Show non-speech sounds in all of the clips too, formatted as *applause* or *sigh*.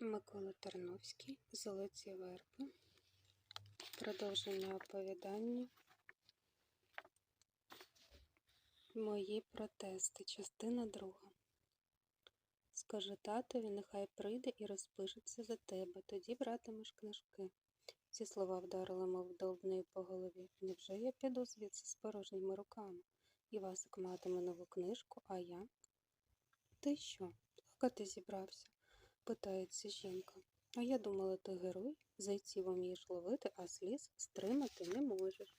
Микола Тарновський, Золоті верби, продовження оповідання. Мої протести, частина друга. Скажи татові, нехай прийде і розпишеться за тебе, тоді братимеш книжки. Ці слова вдарили, мов довбнею по голові. Невже я піду звідси з порожніми руками? Івасик матиме нову книжку, а я? Ти що, плакати зібрався? Питається жінка. А я думала, ти герой, зайців умієш ловити, а сліз стримати не можеш.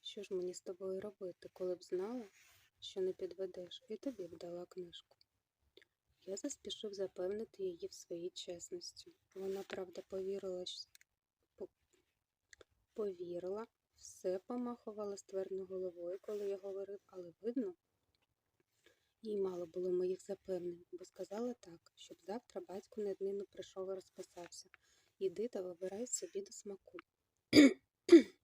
Що ж мені з тобою робити, коли б знала, що не підведеш, і тобі б дала книжку? Я заспішив запевнити її в своїй чесності. Вона, правда, повірила, повірила, все помахувала ствердно головою, коли я говорив, але видно, їй мало було моїх запевнень, бо сказала так, щоб завтра батько неодмінно прийшов і розписався. Іди та вибирай собі до смаку. *clears throat*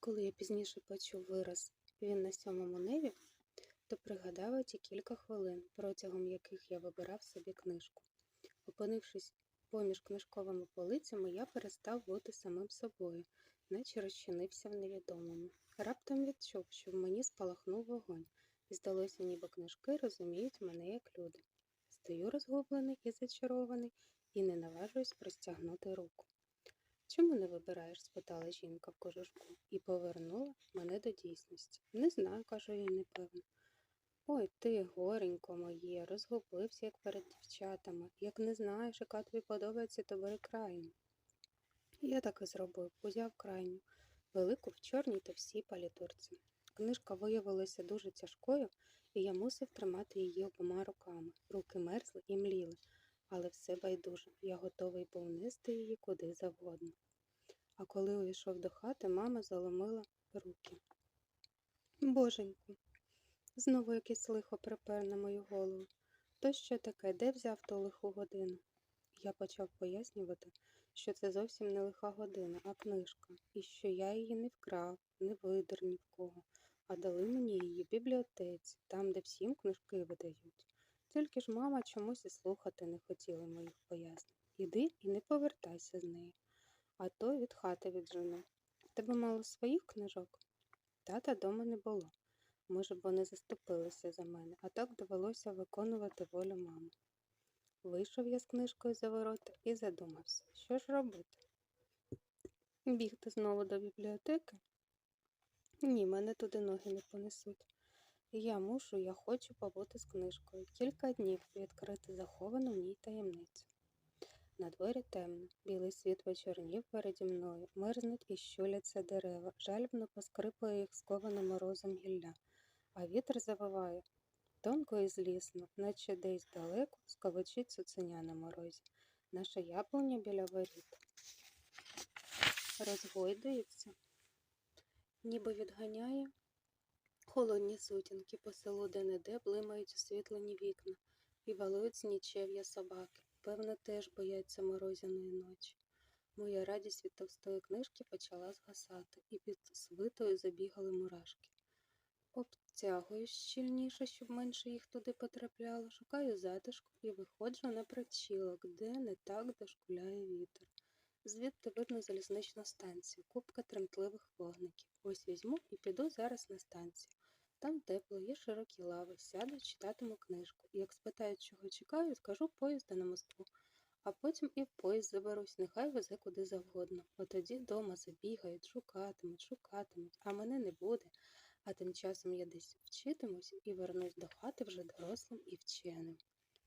Коли я пізніше почув вираз він на сьомому небі, то пригадав ті кілька хвилин, протягом яких я вибирав собі книжку. Опинившись поміж книжковими полицями, я перестав бути самим собою, наче розчинився в невідомому. Раптом відчув, що в мені спалахнув вогонь, здалося, ніби книжки розуміють мене як люди. Стою розгублений і зачарований, і не наважуюсь простягнути руку. Чому не вибираєш? спитала жінка в кожушку і повернула мене до дійсності. Не знаю, кажу їй непевно. Ой ти, горенько моє, розгубився, як перед дівчатами. Як не знаєш, яка тобі подобається, то бери крайню. Я так і зробив, узяв крайню, велику в чорній та всій палітурці. Книжка виявилася дуже тяжкою, і я мусив тримати її обома руками. Руки мерзли і мліли, але все байдуже. Я готовий був нести її куди завгодно. А коли увійшов до хати, мама заломила руки. Боженьку, знову якесь лихо припер на мою голову. То що таке, де взяв ту лиху годину? Я почав пояснювати, що це зовсім не лиха година, а книжка, і що я її не вкрав, не видер ні в кого, а дали мені її в бібліотеці, там, де всім книжки видають. Тільки ж мама чомусь і слухати не хотіла моїх пояснень. Іди і не повертайся з нею, а то від хати віджену. Тебе мало своїх книжок? Тата дома не було. Може б, вони заступилися за мене, а так довелося виконувати волю мами. Вийшов я з книжкою за ворота і задумався, що ж робити. Бігти знову до бібліотеки? Ні, мене туди ноги не понесуть. Я мушу, я хочу побути з книжкою. Кілька днів відкрити заховану в ній таємницю. На дворі темно, білий світ вечорнів переді мною, мерзнуть і щуляться дерева, жальбно поскрипує їх сковане морозом гілля, а вітер завиває тонко і злісно, наче десь далеко сковичить цуценя на морозі. Наша яблуня біля воріт розгойдується, ніби відганяє холодні сутінки по селу де-не-де блимають освітлені вікна і валують з нічев'я собаки. Певно, теж бояться морозяної ночі. Моя радість від товстої книжки почала згасати, і під свитою забігали мурашки. Обтягую щільніше, щоб менше їх туди потрапляло, шукаю затишку і виходжу на причілок, де не так дошкуляє вітер. Звідти видно залізничну станцію, купка тремтливих вогників. Ось візьму і піду зараз на станцію. Там тепло, є широкі лави, сяду, читатиму книжку. І як спитають, чого чекаю, скажу поїзда на Москву. А потім і в поїзд заберусь, нехай везе куди завгодно. От тоді дома забігають, шукатимуть, шукатимуть, а мене не буде. А тим часом я десь вчитимусь і вернусь до хати вже дорослим і вченим.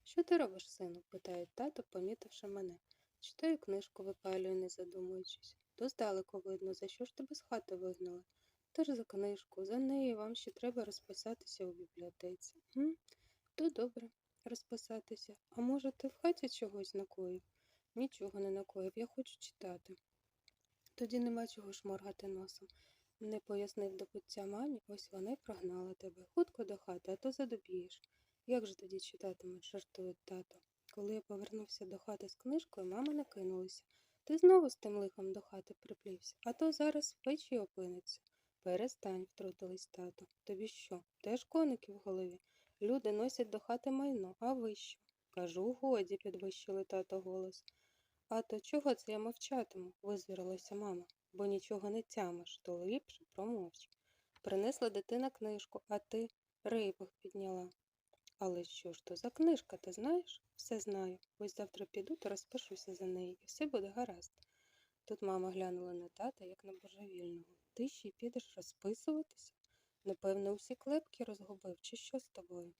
Що ти робиш, сину? питає тато, помітивши мене. Читаю книжку, випалюю, не задумуючись. То здалеку видно, за що ж тебе з хати вигнали. Тож за книжку, за нею вам ще треба розписатися у бібліотеці. М? То добре, розписатися. А може, ти в хаті чогось накоїв? Нічого не накоїв, я хочу читати. Тоді нема чого шморгати носом. Не пояснив до пуття мамі, ось вона й прогнала тебе. Хутко до хати, а то задобієш. Як же тоді читатимеш, жартує тато. Коли я повернувся до хати з книжкою, мама накинулася. Ти знову з тим лихом до хати приплівся, а то зараз в печі опиниться. Перестань, втрутилась тато. Тобі що? Теж коники в голові? Люди носять до хати майно, а ви що? Кажу, годі, підвищили тато голос. А то чого це я мовчатиму? визвірилася мама, бо нічого не тямиш, то ліпше промовч. Принесла дитина книжку, а ти рейбах підняла. Але що ж то за книжка, ти знаєш? Все знаю. Ось завтра піду та розпишуся за неї, і все буде гаразд. Тут мама глянула на тата, як на божевільного. Ти ще й підеш розписуватися? Напевно, усі клепки розгубив, чи що з тобою?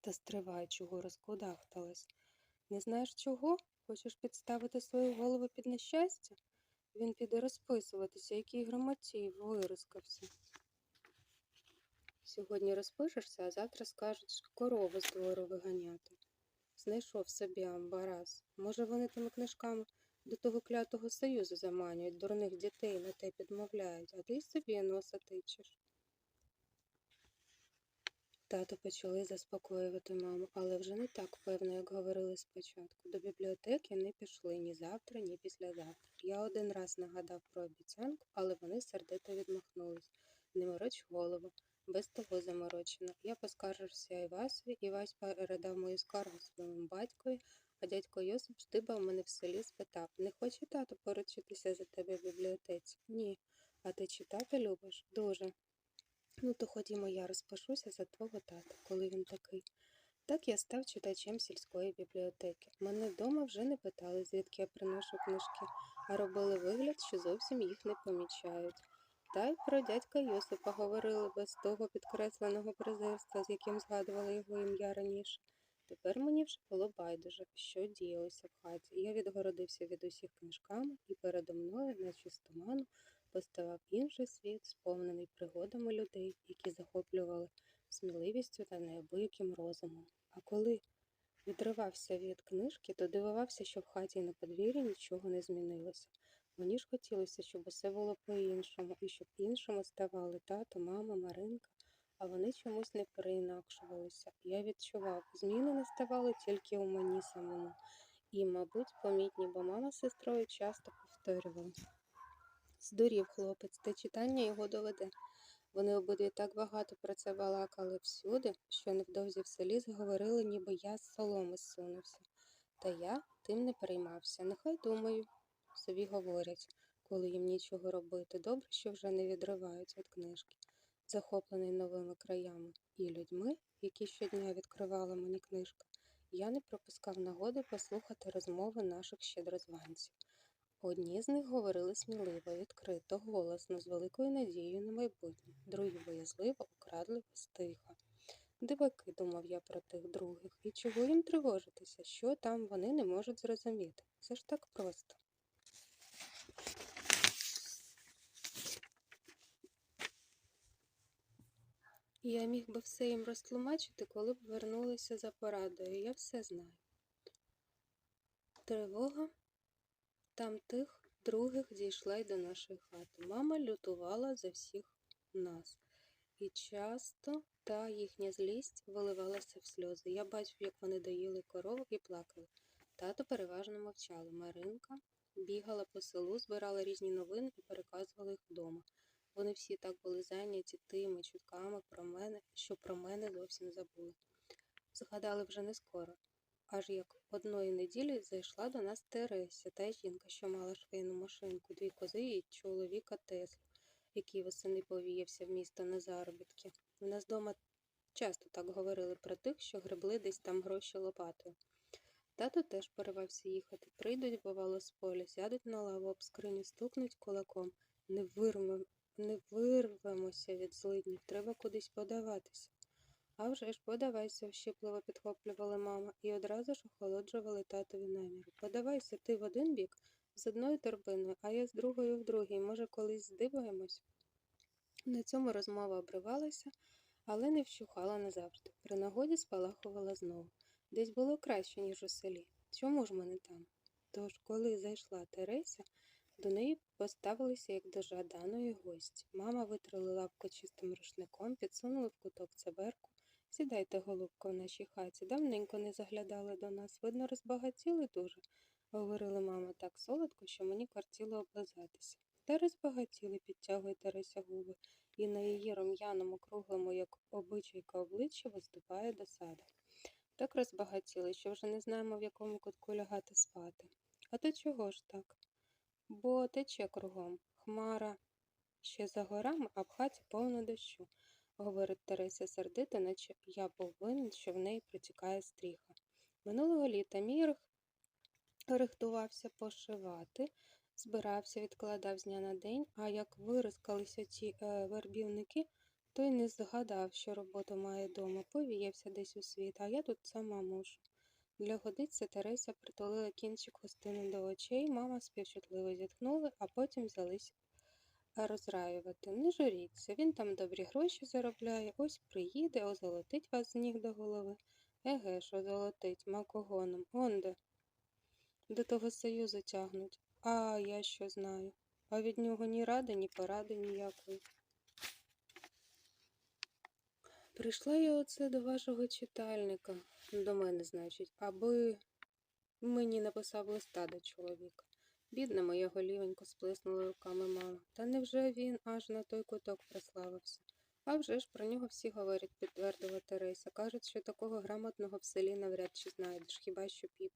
Та стривай, чого розкудахталась. Не знаєш чого? Хочеш підставити свою голову під нещастя? Він піде розписуватися, який грамотій вирискався. Сьогодні розпишешся, а завтра скажуть корову з двору виганяти. Знайшов собі амбараз. Може, вони тими книжками до того клятого союзу заманюють, дурних дітей на те підмовляють, а ти собі носа тичеш. Тато почали заспокоювати маму, але вже не так певно, як говорили спочатку. До бібліотеки не пішли ні завтра, ні післязавтра. Я один раз нагадав про обіцянку, але вони сердито відмахнулись. Не мороч голову, без того заморочено. Я поскаржився Івасові, Івась передав мою скаргу своєму батькові, а дядько Йосип здибав мене в селі, спитав, не хоче тато поручитися за тебе в бібліотеці? Ні. А ти читати любиш? Дуже. Ну, то ходімо, я розпишуся за твого тата, коли він такий. Так я став читачем сільської бібліотеки. Мене вдома вже не питали, звідки я приношу книжки, а робили вигляд, що зовсім їх не помічають. Та й про дядька Йосипа говорили без того підкресленого презирства, з яким згадували його ім'я раніше. Тепер мені вже було байдуже, що діялося в хаті. Я відгородився від усіх книжками, і передо мною, наче з туману, поставав інший світ, сповнений пригодами людей, які захоплювали сміливістю та неабияким розумом. А коли відривався від книжки, то дивувався, що в хаті і на подвір'ї нічого не змінилося. Мені ж хотілося, щоб усе було по-іншому, і щоб іншими ставали тато, мама, Маринка, а вони чомусь не переінакшувалися. Я відчував, зміни не ставали тільки у мені самому. І, мабуть, помітні, бо мама з сестрою часто повторювали. Здурів хлопець, те читання його доведе. Вони обидві так багато про це балакали всюди, що невдовзі в селі зговорили, ніби я з соломи зсунувся. Та я тим не переймався. Нехай думаю, собі говорять, коли їм нічого робити. Добре, що вже не відривають від книжки, захоплений новими краями і людьми, які щодня відкривала мені книжка. Я не пропускав нагоди послухати розмови наших щедрозванців. Одні з них говорили сміливо, відкрито, голосно, з великою надією на майбутнє, другі боязливо, украдливо, стиха. Диваки, думав я про тих других, і чого їм тривожитися, що там вони не можуть зрозуміти. Це ж так просто. Я міг би все їм розтлумачити, коли б вернулися за порадою. Я все знаю. Тривога там тих других дійшла й до нашої хати. Мама лютувала за всіх нас. І часто та їхня злість виливалася в сльози. Я бачив, як вони доїли коровок і плакали. Тато переважно мовчали. Маринка бігала по селу, збирала різні новини і переказувала їх вдома. Вони всі так були зайняті тими чутками про мене, що про мене зовсім забули. Згадали вже не скоро. Аж як одної неділі зайшла до нас Тереся, та жінка, що мала швейну машинку, дві кози і чоловіка Теслу, який восени повіявся в місто на заробітки. У нас дома часто так говорили про тих, що гребли десь там гроші лопатою. Тато теж поривався їхати. Прийдуть, бувало, з поля, сядуть на лаву, об скриню стукнуть кулаком. Не вирвемо, не вирвемося від злиднів, треба кудись подаватися. А вже ж подавайся, вщипливо підхоплювала мама і одразу ж охолоджували татові наміри. Подавайся ти в один бік з одною торбиною, а я з другою в другій. Може, колись здивуємось? На цьому розмова обривалася, але не вщухала назавжди. При нагоді спалахувала знову. Десь було краще, ніж у селі. Чому ж ми не там? Тож, коли зайшла Тереся, до неї поставилися як до жаданої гості. Мама витрила лапку чистим рушником, підсунула в куток цеберку. Сідайте, голубко, в нашій хаті. Давненько не заглядали до нас. Видно, розбагатіли дуже, говорила мама так солодко, що мені кортіло облизатися. Та розбагатіли, підтягує Тереся губи, і на її рум'яному, круглому, як обичайка обличчя, виступає досада. Так розбагатіли, що вже не знаємо, в якому кутку лягати спати. А то чого ж так? Бо тече кругом. Хмара ще за горами, а в хаті повно дощу, говорить Тереся сердито, наче я був винен, що в неї протікає стріха. Минулого літа мій рих- рихтувався пошивати, збирався, відкладав з дня на день, а як вирискалися ті е, вербівники, той не згадав, що роботу має дома, повіявся десь у світ, а я тут сама мушу. Для годиці Тереся притулила кінчик хустини до очей, мама співчутливо зітхнули, а потім взялись розраювати. Не журіться, він там добрі гроші заробляє, ось приїде, озолотить вас з ніг до голови. Еге ж, озолотить, макогоном, онде. До того союзу тягнуть. А я що знаю? А від нього ні ради, ні поради ніякої. Прийшла я оце до вашого читальника, до мене, значить, аби мені написав листа до чоловіка. Бідна моя голівенько сплеснула руками мама. Та невже він аж на той куток прославився? А вже ж про нього всі говорять, підтвердила Тереся. Кажуть, що такого грамотного в селі навряд чи знайдеш, хіба що піп.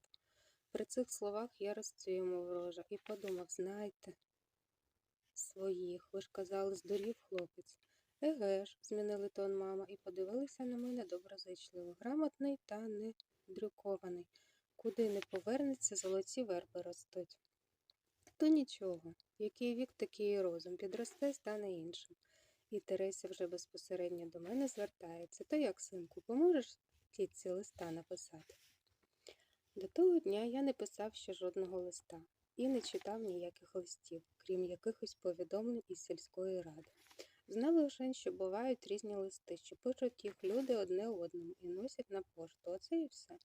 При цих словах я розцвів ворожа і подумав, знайте своїх, ви ж казали, здурів хлопець. Еге ж, змінили тон мама і подивилися на мене доброзичливо. Грамотний та не дрюкований. Куди не повернеться, золоті верби ростуть. То нічого, який вік, такий і розум, підросте, стане іншим. І Тереся вже безпосередньо до мене звертається. То як, синку, поможеш тітці листа написати? До того дня я не писав ще жодного листа і не читав ніяких листів, крім якихось повідомлень із сільської ради. Знав лише, що бувають різні листи, що пишуть їх люди одне одному і носять на пошту. Оце і все.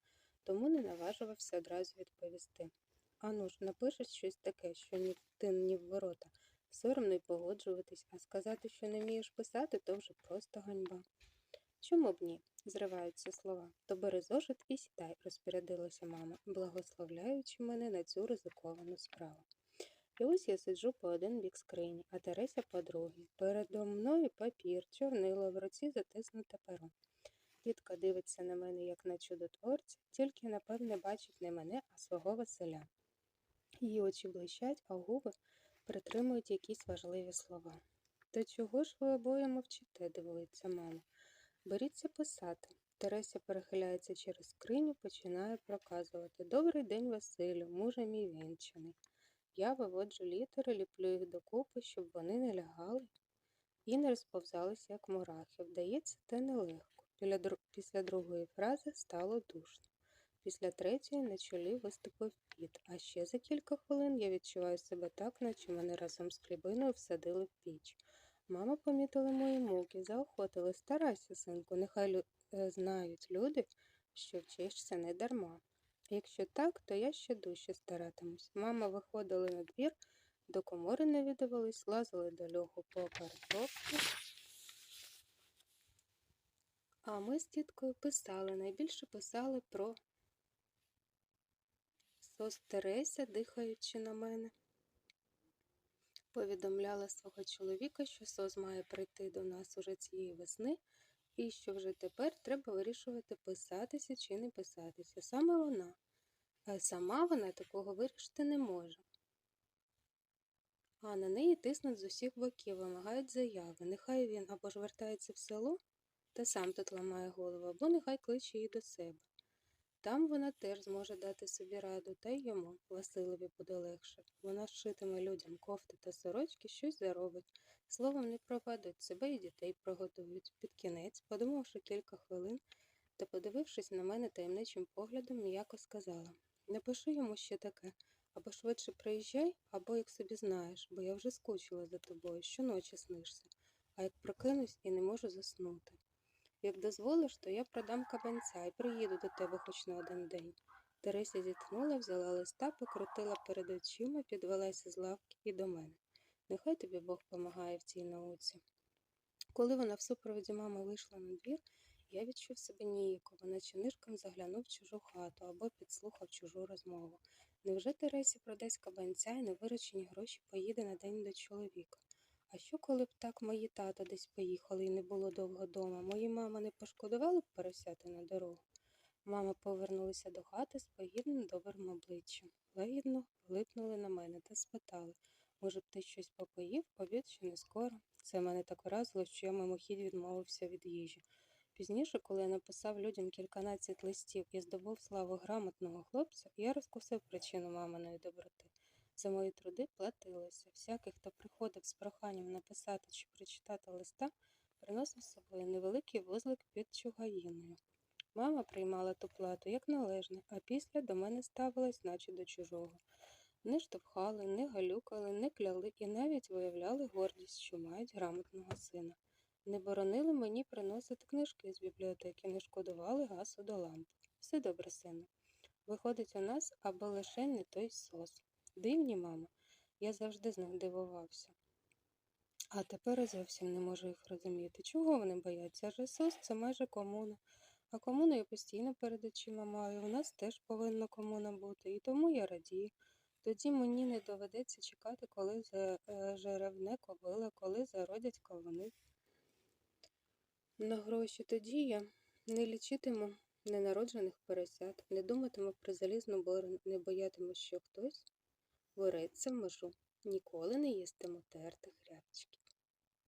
Тому не наважувався одразу відповісти. Ану ж, напишеш щось таке, що ні в тин, ні в ворота. Соромно й погоджуватись, а сказати, що не вмієш писати, то вже просто ганьба. Чому б ні? зриваються слова. То бери зошит і сідай, розпорядилася мама, благословляючи мене на цю ризиковану справу. І ось я сиджу по один бік скрині, а Тереся по другий. Передо мною папір, чорнило, в руці затиснуте перо. Тітка дивиться на мене, як на чудотворця, тільки, напевне, бачить не мене, а свого Василя. Її очі блищать, а губи притримують якісь важливі слова. То чого ж ви обоє мовчите? дивується мама. Беріться писати. Тереся перехиляється через скриню, починає проказувати. Добрий день, Василю, муже мій вінчаний. Я виводжу літери, ліплю їх докупи, щоб вони не лягали і не розповзалися, як мурахи. Вдається, те нелегко. Після, дру... Після другої фрази стало душно. Після третьої на чолі виступив піт, а ще за кілька хвилин я відчуваю себе так, наче мене разом з хлібиною всадили в піч. Мама помітила мої муки, заохотила. Старайся, синку, нехай лю... е, знають люди, що вчишся не дарма. Якщо так, то я ще дужче старатимусь. Мама виходила на двір, до комори навідувались, лазили до льоху по картоплю. А ми з тіткою писали, найбільше писали про сос Тереся, дихаючи на мене. Повідомляла свого чоловіка, що сос має прийти до нас уже цієї весни, і що вже тепер треба вирішувати, писатися чи не писатися. Саме вона. А сама вона такого вирішити не може. А на неї тиснуть з усіх боків, вимагають заяви. Нехай він або ж вертається в село та сам тут ламає голову, або нехай кличе її до себе. Там вона теж зможе дати собі раду, та й йому, Василові, буде легше. Вона шитиме людям кофти та сорочки, щось заробить. Словом, не пропадуть, себе і дітей приготують. Під кінець, подумавши кілька хвилин та подивившись на мене таємничим поглядом, м'яко сказала Напиши йому ще таке. Або швидше приїжджай, або як собі знаєш, бо я вже скучила за тобою, щоночі снишся, а як прокинусь і не можу заснути. Як дозволиш, то я продам кабанця і приїду до тебе хоч на один день. Тереся зітхнула, взяла листа, покрутила перед очима, підвелася з лавки і до мене. Нехай тобі Бог помагає в цій науці. Коли вона в супроводі мами вийшла на двір, я відчув себе ніяково, наче нишком заглянув в чужу хату або підслухав чужу розмову. Невже Тересі продасть кабанця і на виручені гроші поїде на день до чоловіка? А що, коли б так мої тато десь поїхали і не було довго дома? Мої мама не пошкодували б поросяти на дорогу? Мама повернулася до хати з погідним добрим обличчям. Лагідно глипнули на мене та спитали, може б ти щось попоїв, обід ще не скоро. Це мене так вразило, що я мимохідь відмовився від їжі. Пізніше, коли я написав людям кільканадцять листів і здобув славу грамотного хлопця, я розкусив причину маминої доброти. За мої труди платилося. Всякий, хто приходив з проханням написати чи прочитати листа, приносив з собою невеликий вузлик під чугаїною. Мама приймала ту плату як належне, а після до мене ставилась, наче до чужого. Не штовхали, не галюкали, не кляли і навіть виявляли гордість, що мають грамотного сина. Не боронили мені приносити книжки з бібліотеки, не шкодували гасу до лампи. Все добре, сину. Виходить у нас, аби лише не той сос. Дивні, мама, я завжди з них дивувався. А тепер я зовсім не можу їх розуміти. Чого вони бояться? Сос це майже комуна. А комуну я постійно перед очима маю. У нас теж повинна комуна бути, і тому я радію. Тоді мені не доведеться чекати, коли зажеревне кобила, коли зародять кавуни. На гроші тоді я не лічитиму ненароджених поросят, не думатиму про залізну борону, не боятиму, що хтось виреться в межу, ніколи не їстиму тертих рябчиків.